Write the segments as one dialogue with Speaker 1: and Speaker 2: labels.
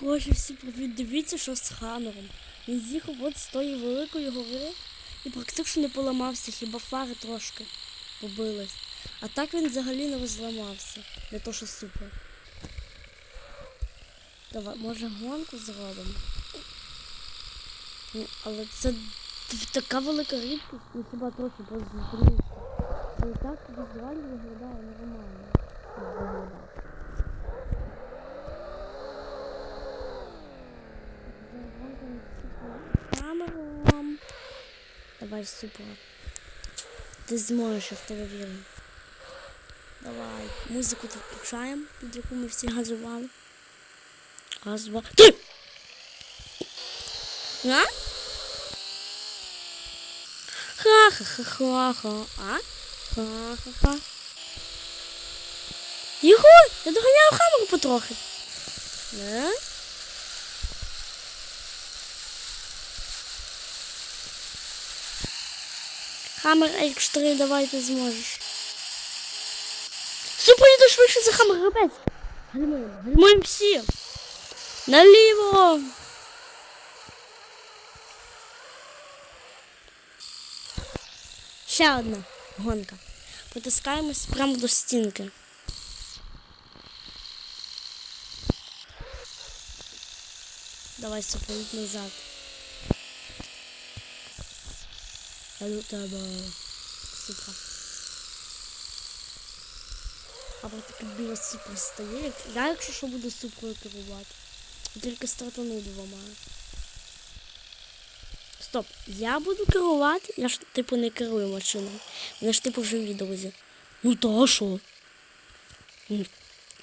Speaker 1: Коротше, всі привіт, дивіться, що з хамером. Він з'їхав от з тої великої гори і практично не поламався, хіба фари трошки побились. А так він взагалі не розламався. Не то, що супер. Давай, може гонку зробимо? Ні, але це така велика рідкість, ну хіба трохи позбувся. Це і так візуально виглядає нормально. Виглядає. Камером. Давай, супер. Ти зможеш, я в тебе вірю. Давай. Музику тут включаємо, під яку ми всі газували. Раз, два. Три! А? Ха-ха-ха-ха-ха. А? Ха-ха-ха. Його! Я доганяю хамеру потрохи. Не? Хаммер X3, давай ти зможеш. Супер, йду швидше за хаммер, грабець. Гальмуємо, всі. Наліво. Ще одна гонка. Потискаємось прямо до стінки. Давай супер, йдь назад. Я до тебе. Супер. Або таке біле супер стає. Я якщо що буду супрою керувати. Тільки стартану двома. Стоп, я буду керувати, я ж типу не керую машиною. Мене ж типу вже в відеозі. Ну то що? М,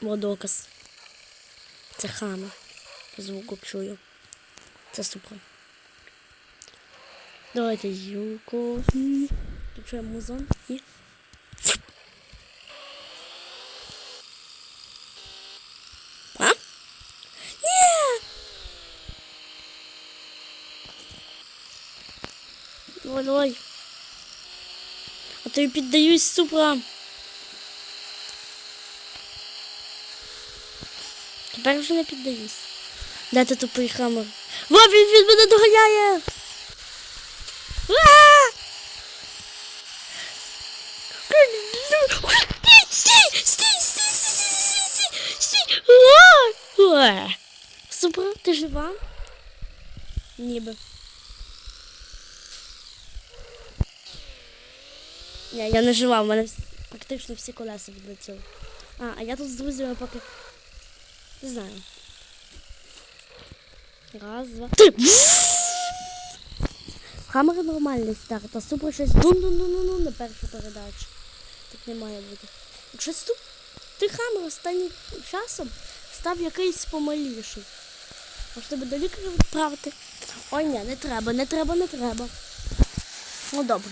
Speaker 1: О, доказ. Це хама. Звуку чую. Це супер. Давайте юко. Включаємо музон і. А? Ні! Давай, давай. А то я піддаюсь супра. Тепер вже не піддаюсь. Де ти тупий хамер? Во, він, він мене доганяє! А! Стій, стій, стій, стій, стій, стій, стій, стій. А! Супер, ти жива? Ніби. Ні, я не жива, в мене практично всі колеса відлетіли. А, а я тут з друзями поки. Не знаю. Раз, два. Три! Хамер нормальний старт, а супер щось дун-дун-дун-дун на першу передачу. Так не має бути. Якщо суп, ти хамер останнім часом став якийсь помаліший. Може тебе до лікаря відправити? Ой, ні, не треба, не треба, не треба. Ну добре.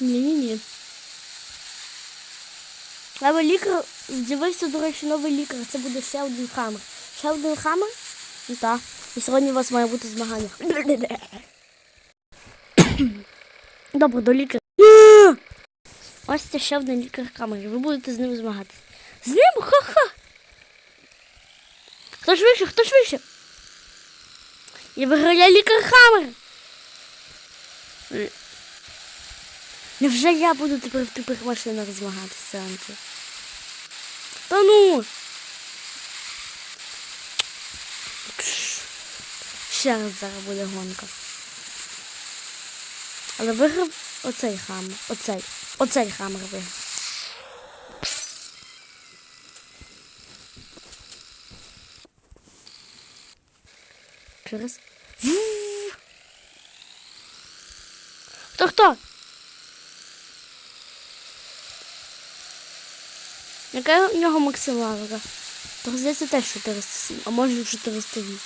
Speaker 1: Ні-ні-ні. Але лікар, з'явився, до речі, новий лікар. Це буде ще один хамер. Ще один хамер? Ну так. І сьогодні у вас має бути змагання. Добре, до лікаря. Ось це ще один лікар камери. Ви будете з ним змагатися. З ним? Ха-ха! Хто швидше, хто швидше? І виграє лікар Хаммер. Невже я буду тепер в тупих машинах змагатися, Анті? Та ну! Ще раз зараз буде гонка. Але виграв оцей хамер. Оцей. Оцей хамер виграв. Через. Хто хто? Яка у нього максималка? То здається теж 407, а може 408.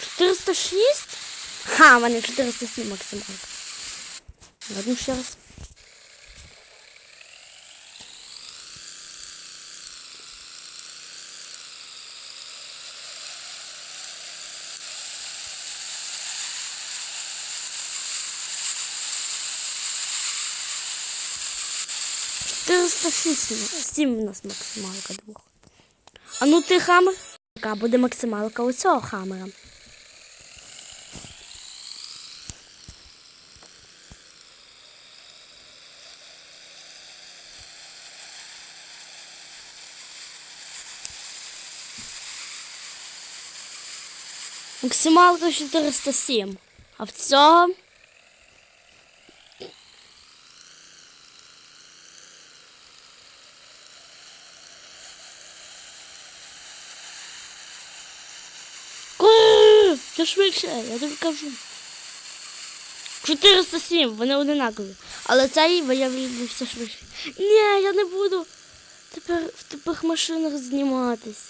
Speaker 1: 406? Ха, у мене 407 максималка. Ладно, ще раз. Чотириста шість. Сім у нас максималка двох. А ну ти хамер. Яка буде максималка у цього хамера. Максималка 407. А в цьому Це швидше, я тобі кажу. 407, вони одинакові. Але цей виявився швидше. Ні, я не буду тепер в тупих машинах зніматись.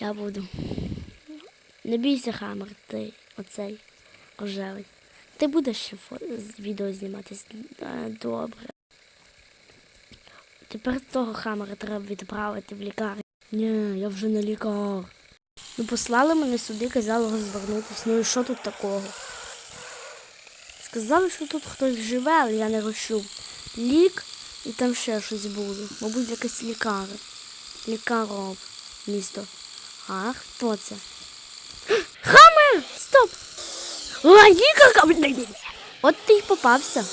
Speaker 1: Я буду. Не бійся, Хамер, ти оцей рожевий. Ти будеш ще відео зніматись? Е, Добре. Тепер того хамера треба відправити в лікарню. Ні, я вже не лікар. Ну послали мене сюди, казали розвернутися. Ну і що тут такого? Сказали, що тут хтось живе, але я не розчув. Лік і там ще щось буде. Мабуть, якась лікарня. Лікаров. Місто. А хто це? Хамер! Стоп! Лікарка! От ти й попався.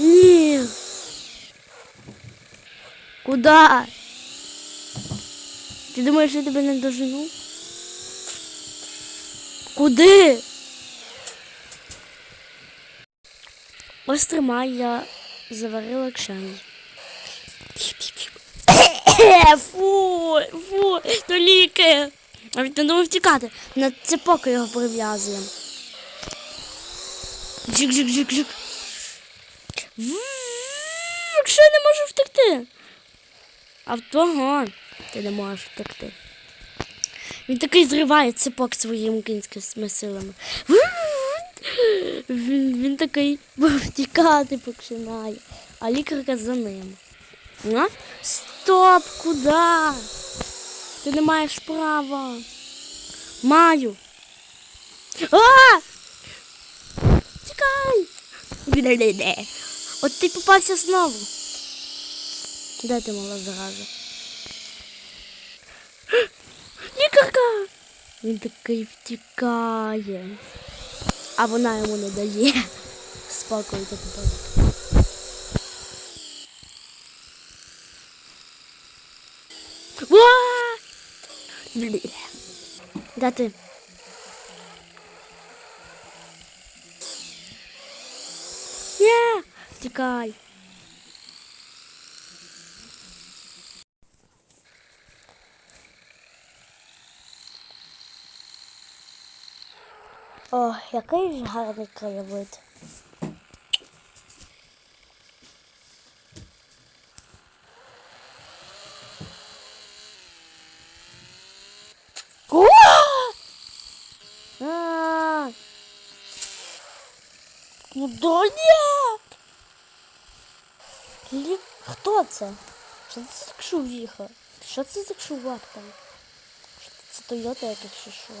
Speaker 1: Ні. Куда? Ти думаєш, я тебе не дожену? Куди? Ось тримай, я заварила чай. Фу, фу, то ліки. А від не думав втікати. На цепок його прив'язуємо. Жик-жик-жик-жик. Якщо я не можу втекти. А в того ти не можеш втекти. Він такий зриває цепок своїми кінськими силами. Він, він такий втікати починає, а лікарка за ним. А? Стоп, куди? Ти не маєш права. Маю. А! Тікай! От ти попався знову. Де ти мала зараза? Лікарка! Він такий втікає. А вона йому не дає. Спокою тепер. Ва! Бля. Де ти? Ні! Тікай. О, який ж гарний краєвид. Куда нет? Лі... Хто це? Що це за чувіха? Що це за чувак там? Що це Тойота чи що?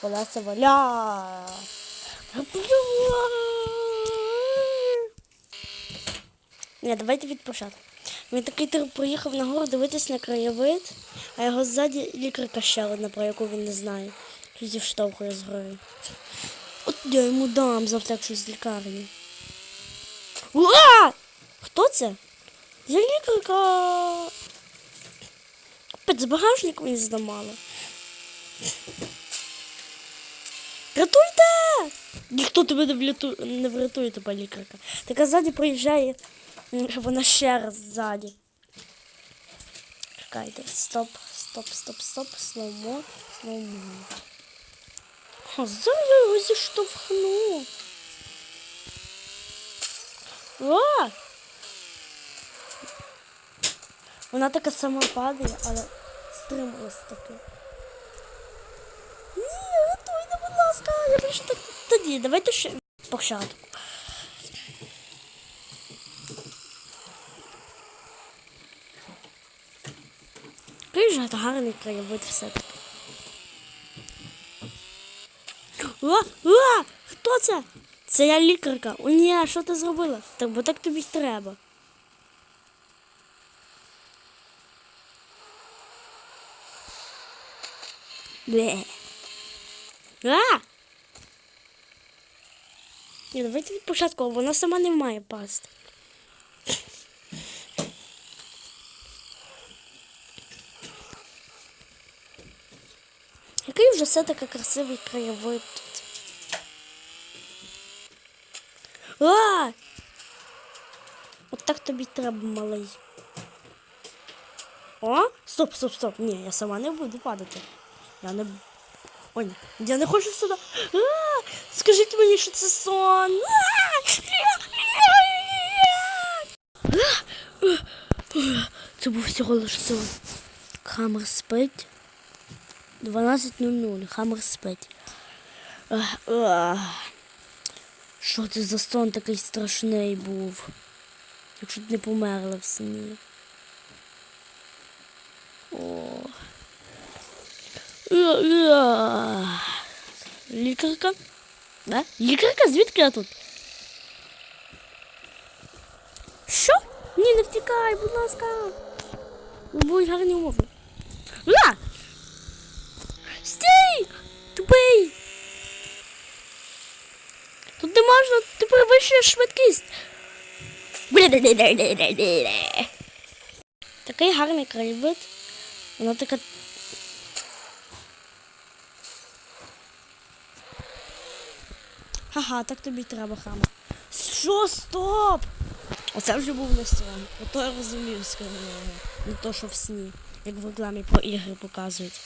Speaker 1: Колеса валя. Ні, давайте від початку. Він такий тип приїхав на гору дивитись на краєвид, а його ззаді лікарка ще одна, про яку він не знає. Зі штовхує з гори. От я йому дам за втекшу з лікарні. Уа! Хто це? Я лікарка. Під багажник він зламала. Рятуйте! Ніхто тебе не, вляту... не врятує, тебе лікарка. Така ззаді приїжджає, вона ще раз ззаді. Чекайте, стоп, стоп, стоп, стоп, слоумо, слоумо. А зараз його зіштовхну. О! Вона така сама падає, але стрималась таки. Ні, рятуйте, будь ласка, я більше так. Тоді, давайте ще початку. Який же гарний краєвид все-таки. О, о, хто це? Це я лікарка. О, ні, що ти зробила? Так, бо так тобі треба. Бле. А! Ні, давайте від початку, вона сама не має пасти. Який вже все таки красивий краєвид тут. А! От так тобі треба, малий. О, стоп, стоп, стоп. Ні, я сама не буду падати. Я не. Ой, я не хочу сюди. А, скажіть мені, що це сон. Це був всього лиш сон. Хаммер спить. 12.00. Хаммер спить. Що це за сон такий страшний був? Я чуть не померла в сні. Лікарка? Да? Лікарка? Звідки я тут? Що? Ні, не втікай, будь ласка. Будуть гарні умови. А! Стій! Тупий! Тут не можна, ти перевищуєш швидкість. Такий гарний краєвид. Вона така. Ага, так тобі треба хама. Що, стоп? Оце вже був не сон. Ото я розумів, скажу. Не то, що в сні, як в рекламі про ігри показують.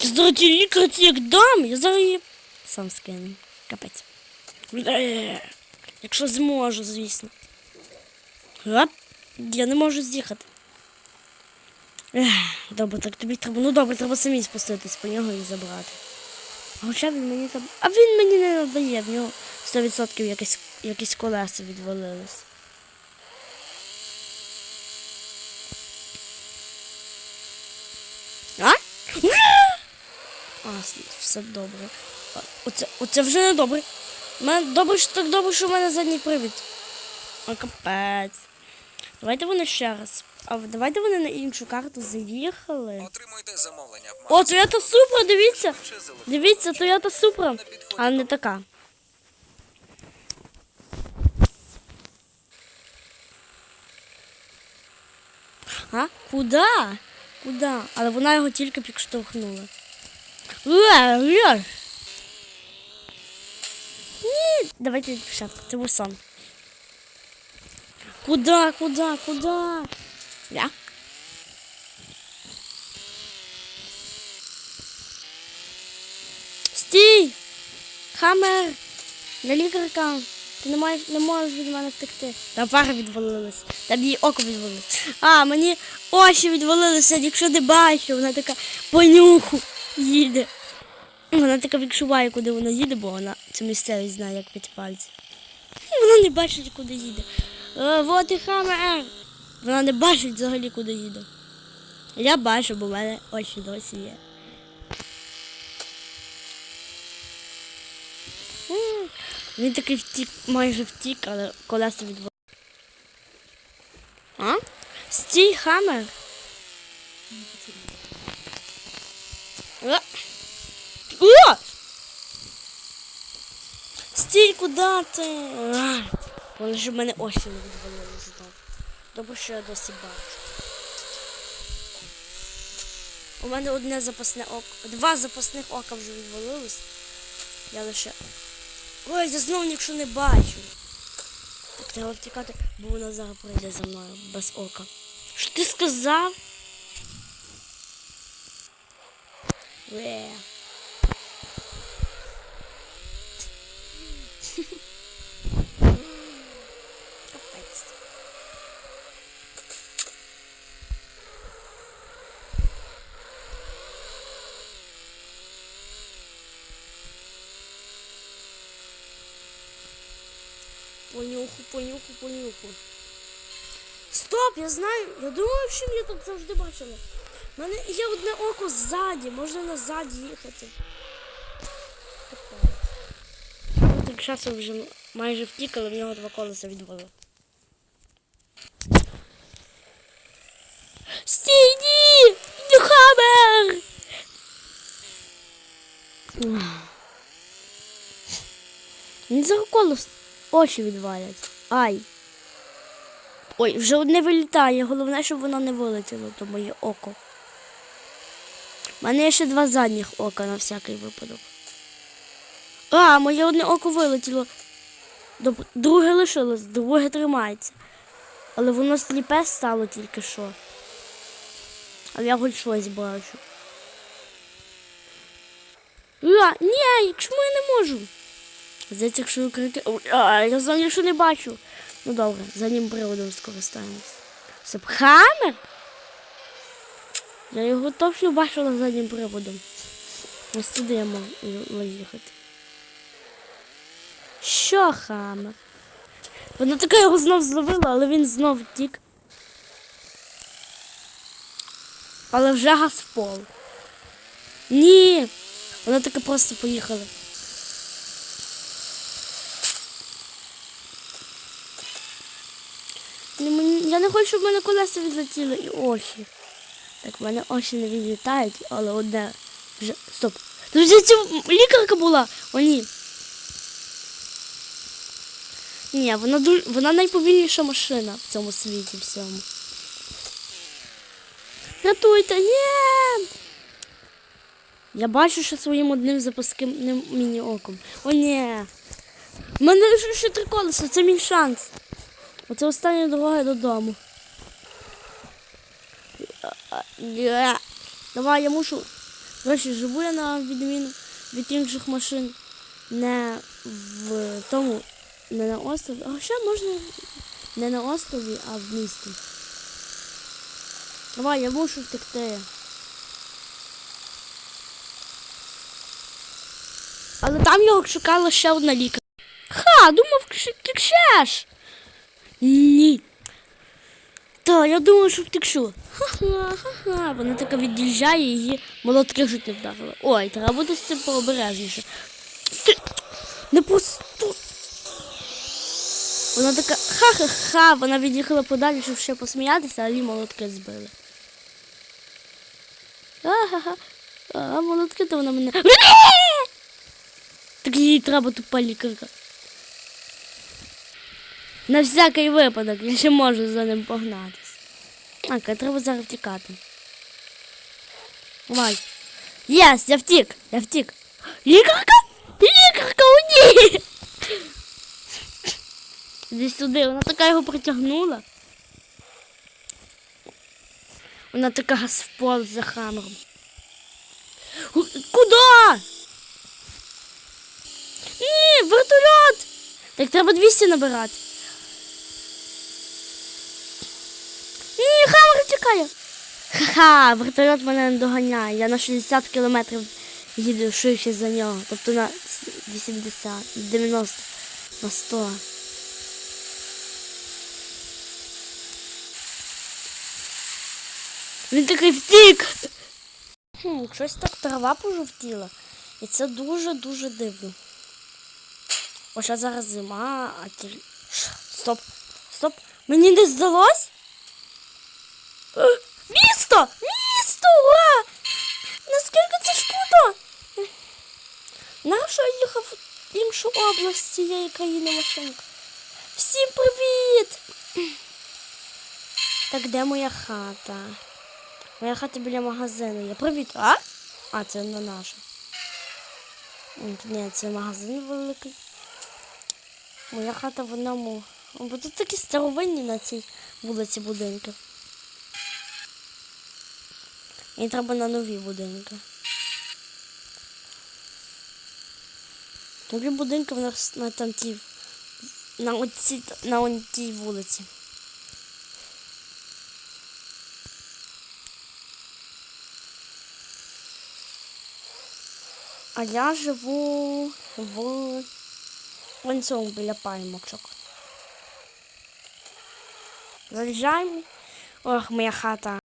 Speaker 1: Зараз лікарці як дам, я зараз її сам скину. Капець. Якщо зможу, звісно. Я не можу з'їхати. Добре, так тобі треба. Ну добре, треба самі спуститись по нього і забрати. Хоча він мені там. А він мені не надає, в нього 100% якесь, якісь колеса відвалились. А? Все добре. Оце, оце вже не добре. Мене добре, що так добре, що в мене задній привід. А капець. Давайте вони ще раз. А давайте вони на іншу карту заїхали.
Speaker 2: Отримуйте замовлення
Speaker 1: О, Toyota Supra, дивіться. Дивіться, Toyota Supra. А не така. А? Куда? Куда? Але вона його тільки підштовхнула. Е. Ні, давайте від. Це був сон. Куда, куда, куда? Я? Стій! Хамер! Я лікарка. Ти не, маєш, не можеш від мене втекти. Та фара відвалилась. Там її око відвалилось. А, мені очі відвалилися, якщо не бачу. Вона така по нюху їде. Вона така відчуває, куди вона їде, бо вона цю місцевість знає, як п'ять пальців. Вона не бачить, куди їде. Е, вот і хамер. Вона не бачить взагалі, куди їде. Я бачу, бо в мене очі досі є. Він такий втік, майже втік, але колеса відвалили. А? Стій, хамер. О! Стій, куди ти? Вони ж в мене очі не Добре, що я досі бачу. У мене одне запасне око. Два запасних ока вже відвалились. Я лише. Ой, я знову нічого не бачу. Так треба втікати, бо вона зараз прийде за мною без ока. Що ти сказав? Е. Капець. Понюху, понюху. Стоп, я знаю. Я думаю, що я тут завжди бачила. У мене є одне око ззаді, можна назад їхати. Так часу вже майже втік, але в нього два колеса відвалило. Стій, ні! Нюхамер! Він за колес очі відвалять. Ай. Ой, вже одне вилітає. Головне, щоб воно не вилетіло, то моє око. У мене є ще два задніх ока на всякий випадок. А, моє одне око вилетіло. Друге лишилось, друге тримається. Але воно сліпе стало тільки що. Але я хоч щось бачу. А, ні, чому я не можу? Здається, якщо я крики. А, я зовні що не бачу. Ну добре, заднім приводом скористаємось. Сепхамер? Я його точно бачила заднім приводом. Ось туди я можу їхати. Що хамер? Вона така його знов зловила, але він знов втік. Але вже газ в пол. Ні. Вона така просто поїхала. Ні, мені- Я не хочу, щоб в мене колеса відлетіли і очі. Так, в мене очі не відлітають, але одне вже. Стоп. Вже ця лікарка була. О, ні. Ні, вона дуже. Вона найповільніша машина в цьому світі всьому. Рятуйте, ні! Я бачу, що своїм одним запаским міні-оком. О, ні. У мене ще три колеса, це мій шанс. Оце остання дорога додому. Давай, я мушу. До живу я на відміну від інших машин. Не в тому, не на острові. А ще можна не на острові, а в місті. Давай, я мушу втекти. Але там його шукала ще одна лікар. Ха, думав, втекшеш. Ні. Та, я думаю, що втекшу. Ха-ха, ха-ха. Вона така від'їжджає, її молотки жуть не вдарили. Ой, треба бути з цим пообережніше. Ти... Не пусту. Вона така ха-ха-ха, вона від'їхала подалі, щоб ще посміятися, а її молотки збили. Ага, а молотки то вона мене. Так їй треба тупа лікарка. На всякий випадок, я ще можу за ним погнатися. Так, а треба зараз втікати. Давай. Єс, я втік, я втік. Лікарка? Лікарка, о ні! Іди сюди, вона така його притягнула. Вона така гаспол за хамером. Куда? Ні, вертольот! Так треба 200 набирати. Ні, тікає. Ха-ха, вертольот мене не доганяє. Я на 60 кілометрів їду швидше за нього. Тобто на 80, 90, на 100. Він такий втік. Хм, щось так трава пожовтіла. І це дуже-дуже дивно. О, ще зараз зима, а ті... Стоп, стоп. Мені не здалось? Місто! Місто! Ура! Наскільки це круто! Нащо я їхав в іншу область цієї країни машинка? Всім привіт! Так, де моя хата? Моя хата біля магазину є. Привіт! А? А, це не наша. Ні, це магазин великий. Моя хата в одному. Бо тут такі старовинні на цій вулиці будинки. І треба на нові будинки. Нові будинки в нас на там тій, на оці, на он тій вулиці. А я живу в вон біля пальмочок. Заїжджаємо. Ох, моя хата.